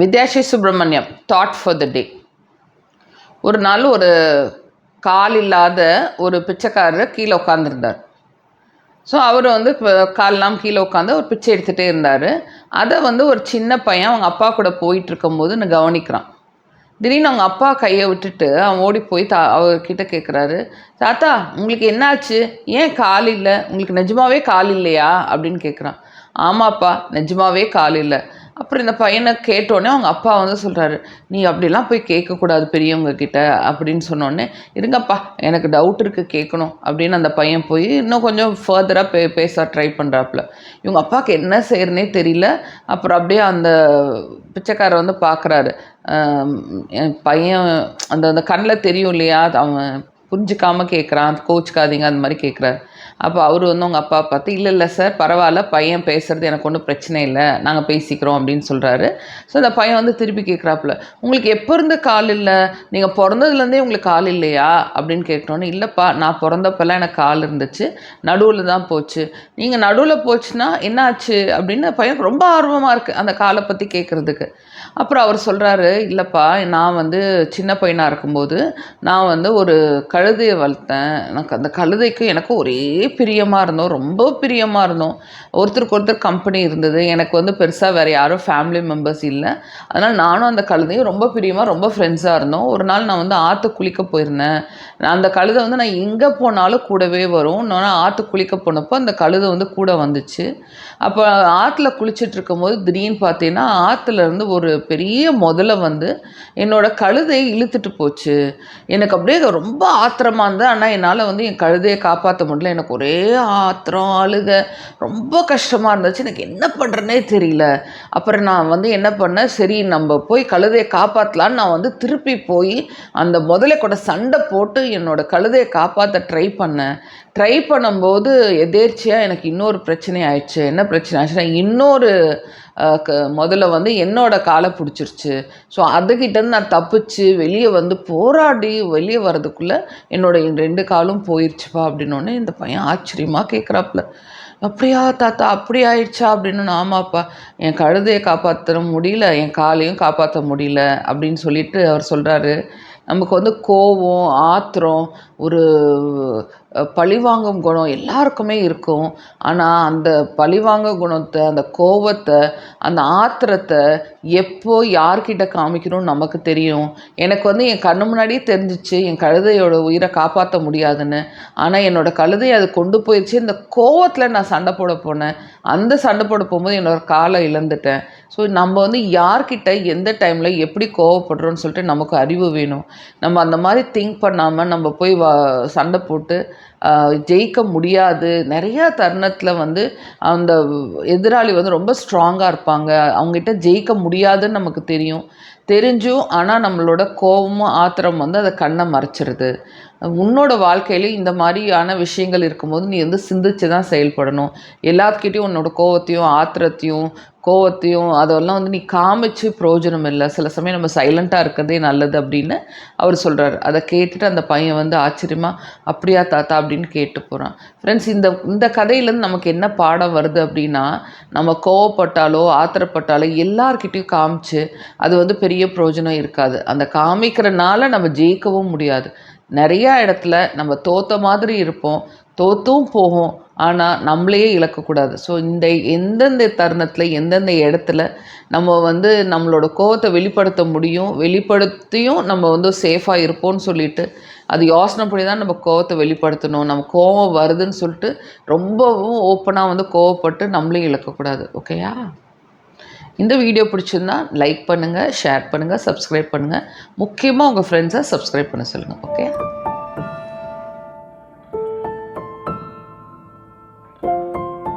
Vidyashi Subramaniam thought for the day ஒரு நாள் ஒரு கால் இல்லாத ஒரு பிச்சைக்காரர் கீழே உட்காந்துருந்தார் ஸோ அவர் வந்து இப்போ கால்லாம் கீழே உட்காந்து ஒரு பிச்சை எடுத்துகிட்டே இருந்தார். அதை வந்து ஒரு சின்ன பையன் அவங்க அப்பா கூட போயிட்டு இருக்கும்போது நான் கவனிக்கிறான். திடீர்னு அவங்க அப்பா கையை விட்டுட்டு அவன் ஓடி போய் தா அவர்கிட்ட கேட்குறாரு தாத்தா உங்களுக்கு என்னாச்சு ஏன் கால் இல்லை? உங்களுக்கு நிஜமாவே கால் இல்லையா? அப்படின்னு கேட்குறான் ஆமாப்பா நிஜமாவே கால் இல்லை. அப்புறம் இந்த பையனை கேட்டோடனே அவங்க அப்பா வந்து சொல்கிறாரு நீ அப்படிலாம் போய் கேட்கக்கூடாது பெரியவங்க கிட்ட அப்படின்னு சொன்னோடனே இருங்கப்பா எனக்கு டவுட் இருக்குது கேட்கணும் அப்படின்னு அந்த பையன் போய் இன்னும் கொஞ்சம் ஃபர்தராக பே பேச ட்ரை பண்ணுறாப்புல இவங்க அப்பாவுக்கு என்ன செய்யறனே தெரியல. அப்புறம் அப்படியே அந்த பிச்சைக்காரர் வந்து பார்க்குறாரு என் பையன் அந்த அந்த கண்ணில் தெரியும் இல்லையா? அது அவன் புரிஞ்சுக்காமல் கேட்குறான் கோச்சிக்காதீங்க அந்த மாதிரி கேட்குறாரு அப்போ அவர் வந்து உங்கள் அப்பா பார்த்து இல்லை இல்லை சார் பரவாயில்ல பையன் பேசுகிறது எனக்கு ஒன்றும் பிரச்சனை இல்லை. நாங்கள் பேசிக்கிறோம் அப்படின்னு சொல்கிறாரு ஸோ அந்த பையன் வந்து திருப்பி கேட்குறாப்புல உங்களுக்கு எப்போ இருந்து கால் இல்லை? நீங்கள் பிறந்ததுலேருந்தே உங்களுக்கு கால் இல்லையா? அப்படின்னு கேட்டோன்னே இல்லைப்பா நான் பிறந்தப்பெல்லாம் எனக்கு கால் இருந்துச்சு. நடுவில் தான் போச்சு. நீங்கள் நடுவில் போச்சுன்னா என்ன ஆச்சு அப்படின்னு பையனுக்கு ரொம்ப ஆர்வமாக இருக்குது அந்த காலை பற்றி கேட்குறதுக்கு அப்புறம் அவர் சொல்கிறாரு இல்லைப்பா நான் வந்து சின்ன பையனாக இருக்கும்போது நான் வந்து ஒரு கழுதையை வளர்த்தேன். எனக்கு அந்த கழுதைக்கு எனக்கு ஒரே பிரியமாக இருந்தோம். ரொம்ப பிரியமாக இருந்தோம். ஒருத்தருக்கு ஒருத்தர் கம்பெனி இருந்தது. எனக்கு வந்து பெருசாக வேறு யாரும் ஃபேமிலி மெம்பர்ஸ் இல்லை. அதனால் நானும் அந்த கழுதையும் ரொம்ப பிரியமாக ரொம்ப ஃப்ரெண்ட்ஸாக இருந்தோம். ஒரு நாள் நான் வந்து ஆற்று குளிக்க போயிருந்தேன். அந்த கழுதை வந்து நான் எங்கே போனாலும் கூடவே வரும். நான் ஆற்று குளிக்க போனப்போ அந்த கழுதை வந்து கூட வந்துச்சு. அப்போ ஆற்றுல குளிச்சுட்டு இருக்கும்போது திடீர்னு பார்த்தீங்கன்னா ஆற்றுல இருந்து ஒரு பெரிய முதல்ல வந்து என்னோடய கழுதையை இழுத்துட்டு போச்சு. எனக்கு அப்படியே ரொம்ப ஆத்திரமாக இருந்தது. ஆனால் என்னால் வந்து என் கழுதையை காப்பாற்ற முடியல. எனக்கு ஒரே ஆத்திரம் அழுக ரொம்ப கஷ்டமாக இருந்துச்சு. எனக்கு என்ன பண்ணுறேனே தெரியல. அப்புறம் நான் வந்து என்ன பண்ணேன்? சரி நம்ம போய் கழுதையை காப்பாற்றலான்னு நான் வந்து திருப்பி போய் அந்த முதலை கூட சண்டை போட்டு என்னோட கழுதையை காப்பாற்ற ட்ரை பண்ணேன். ட்ரை பண்ணும்போது எதேர்ச்சியாக எனக்கு இன்னொரு பிரச்சனை ஆயிடுச்சு. என்ன பிரச்சனை ஆச்சுன்னா இன்னொரு க முதல்ல வந்து என்னோட காலை பிடிச்சிருச்சு. ஸோ அதுக்கிட்டேருந்து நான் தப்பிச்சு வெளியே வந்து போராடி வெளியே வர்றதுக்குள்ளே என்னோட ரெண்டு காலும் போயிடுச்சுப்பா அப்படின்னோடனே இந்த பையன் ஆச்சரியமாக கேட்குறாப்புல அப்படியா தாத்தா அப்படி ஆயிடுச்சா? அப்படின்னு ஆமாப்பா என் கழுதையை காப்பாற்ற முடியல என் காலையும் காப்பாற்ற முடியல அப்படின்னு சொல்லிட்டு அவர் சொல்கிறாரு நமக்கு வந்து கோவம் ஆத்திரம் ஒரு பழிவாங்கும் குணம் எல்லாருக்குமே இருக்கும். ஆனால் அந்த பழிவாங்க குணத்தை அந்த கோவத்தை அந்த ஆத்திரத்தை எப்போ யார்கிட்ட காமிக்கணும்னு நமக்கு தெரியும். எனக்கு வந்து என் கண்ணு முன்னாடியே தெரிஞ்சிச்சு என் கழுதையோட உயிரை காப்பாற்ற முடியாதுன்னு. ஆனால் என்னோடய கழுதையை அது கொண்டு போயிடுச்சு இந்த கோவத்தில் நான் சண்டை போட போனேன். அந்த சண்டை போட போகும்போது என்னோடய காலை இழந்துட்டேன். ஸோ நம்ம வந்து யார்கிட்ட எந்த டைமில் எப்படி கோவப்படுறோன்னு சொல்லிட்டு நமக்கு அறிவு வேணும். நம்ம அந்த மாதிரி திங்க் பண்ணாமல் நம்ம போய் வா சண்டை போட்டு ஜெயிக்க முடியாது. நிறையா தருணத்தில் வந்து அந்த எதிராளி வந்து ரொம்ப ஸ்ட்ராங்காக இருப்பாங்க. அவங்ககிட்ட ஜெயிக்க முடியாதுன்னு நமக்கு தெரியும். தெரிஞ்சும் ஆனால் நம்மளோட கோபமும் ஆத்திரம் வந்து அதை கண்ணை மறைச்சிருது. உன்னோட வாழ்க்கையிலையும் இந்த மாதிரியான விஷயங்கள் இருக்கும்போது நீ வந்து சிந்திச்சு தான் செயல்படணும். எல்லாத்துக்கிட்டையும் உன்னோட கோவத்தையும் ஆத்திரத்தையும் கோவத்தையும் அதெல்லாம் வந்து நீ காமிச்சு பிரயோஜனம் இல்லை. சில சமயம் நம்ம சைலண்ட்டாக இருக்கிறதே நல்லது அப்படின்னு அவர் சொல்கிறார் அதை கேட்டுட்டு அந்த பையன் வந்து ஆச்சரியமாக அப்படியா தாத்தா? அப்படின்னு கேட்டு போகிறான் ஃப்ரெண்ட்ஸ் இந்த இந்த கதையிலேருந்து நமக்கு என்ன பாடம் வருது அப்படின்னா நம்ம கோவப்பட்டாலோ ஆத்திரப்பட்டாலோ எல்லார்கிட்டையும் காமிச்சு அது வந்து பெரிய பிரயோஜனம் இருக்காது. அந்த காமிக்கிறனால நம்ம ஜெயிக்கவும் முடியாது. நிறையா இடத்துல நம்ம தோத்த மாதிரி இருப்போம் தோத்தும் போகும் ஆனால் நம்மளையே இழக்கக்கூடாது. ஸோ இந்த எந்தெந்த தருணத்தில் எந்தெந்த இடத்துல நம்ம வந்து நம்மளோட கோவத்தை வெளிப்படுத்த முடியும் வெளிப்படுத்தியும் நம்ம வந்து சேஃபாக இருப்போம்னு சொல்லிட்டு அது யோசனை பண்ணி தான் நம்ம கோவத்தை வெளிப்படுத்தணும். நம்ம கோவம் வருதுன்னு சொல்லிட்டு ரொம்பவும் ஓப்பனாக வந்து கோவப்பட்டு நம்மளையும் இழக்கக்கூடாது. ஓகேயா இந்த வீடியோ பிடிச்சிருந்தா லைக் பண்ணுங்கள் ஷேர் பண்ணுங்கள் சப்ஸ்கிரைப் பண்ணுங்கள் முக்கியமாக உங்கள் ஃப்ரெண்ட்ஸை சப்ஸ்கிரைப் பண்ண சொல்லுங்கள் ஓகே